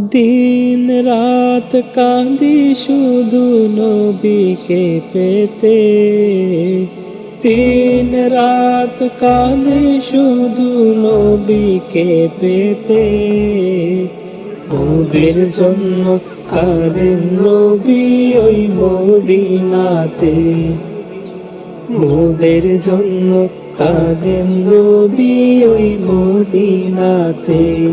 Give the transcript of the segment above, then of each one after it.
দিন রাত কাঁদি শুধু নবীকে পেতে। দিন রাত কাঁদি শুধু নবীকে পেতে। ওদের জন্য কারেন নবী ওই মদিনাতে? মোদের জন্য কাঁদেন নবী ওই মদিনাতে?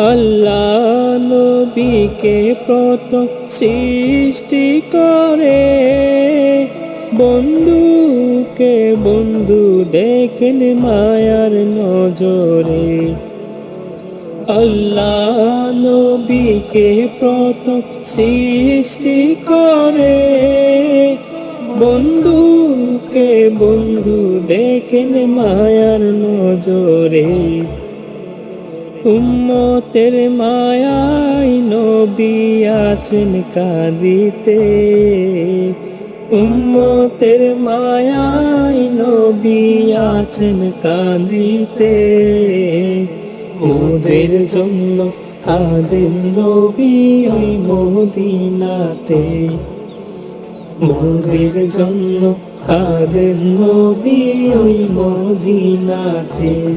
আল্লাহ নবীকে প্রথম সৃষ্টি করে। বন্ধুকে বন্ধু দেখেন মায়ার নজরে। আল্লাহ নবীকে প্রথম সৃষ্টি করে। বন্ধুকে বন্ধু দেখেন মায়ার নজরে। উম্মতের মায়াই নবী আছেন কাঁদিতে। উম্মতের মায়াই নবী আছেন কাঁদিতে। ওদের জন্য কাঁদেন নবী ওই মদিনাতে। মোদের জন্য কাঁদেন নবী ওই মদিনাতে।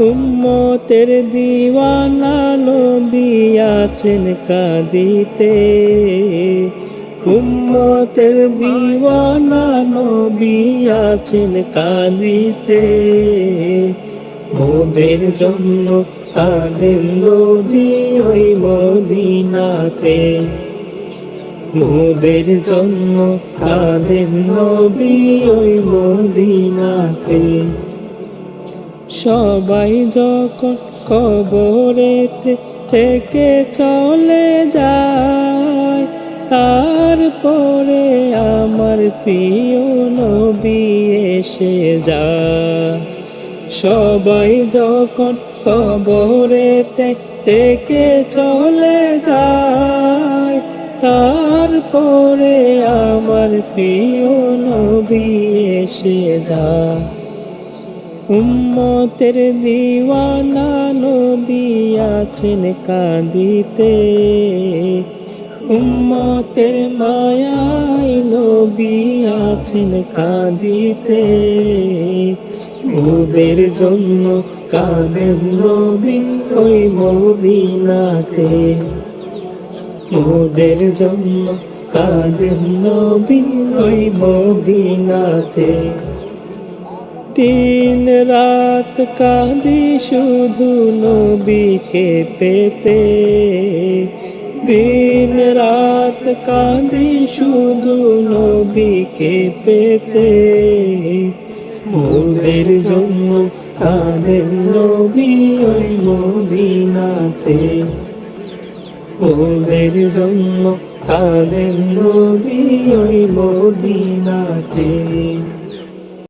উম্মতের দিওয়ানা নবী আছেন কাঁদিতে। উম্মতের দিওয়ানা নবী আছেন কাঁদিতে। মোদের জন্য কাঁদেন নবী ওই মদিনাতে। মোদের জন্য কাঁদেন নবী ওই মদিনাতে। সবাই যখন কবরেতে থেকে চলে যায়, তারপরে আমার প্রিয় নবী এসে যায়। সবাই যখন কবরেতে থেকে চলে যায়, তারপরে আমার প্রিয় নবী এসে যায়। উম্মতের দিওয়ানা নবী আছেন কাঁদিতে। উম্মতের মায়াই নবী আছেন কাঁদিতে। ওদের জন্য কাঁদেন নবী ওই মদিনাতে। ওদের জন্য কাঁদেন নবী ওই মদিনাতে। দিন রাত কাঁদি শুধু নবীকে পেতে দিন রাত কাঁদি শুধু নবীকে পেতে মোদের জন্য কাঁদেন নবী ওই মদিনাতে। মোদের জন্য কাঁদেন নবী ওই মদিনাতে।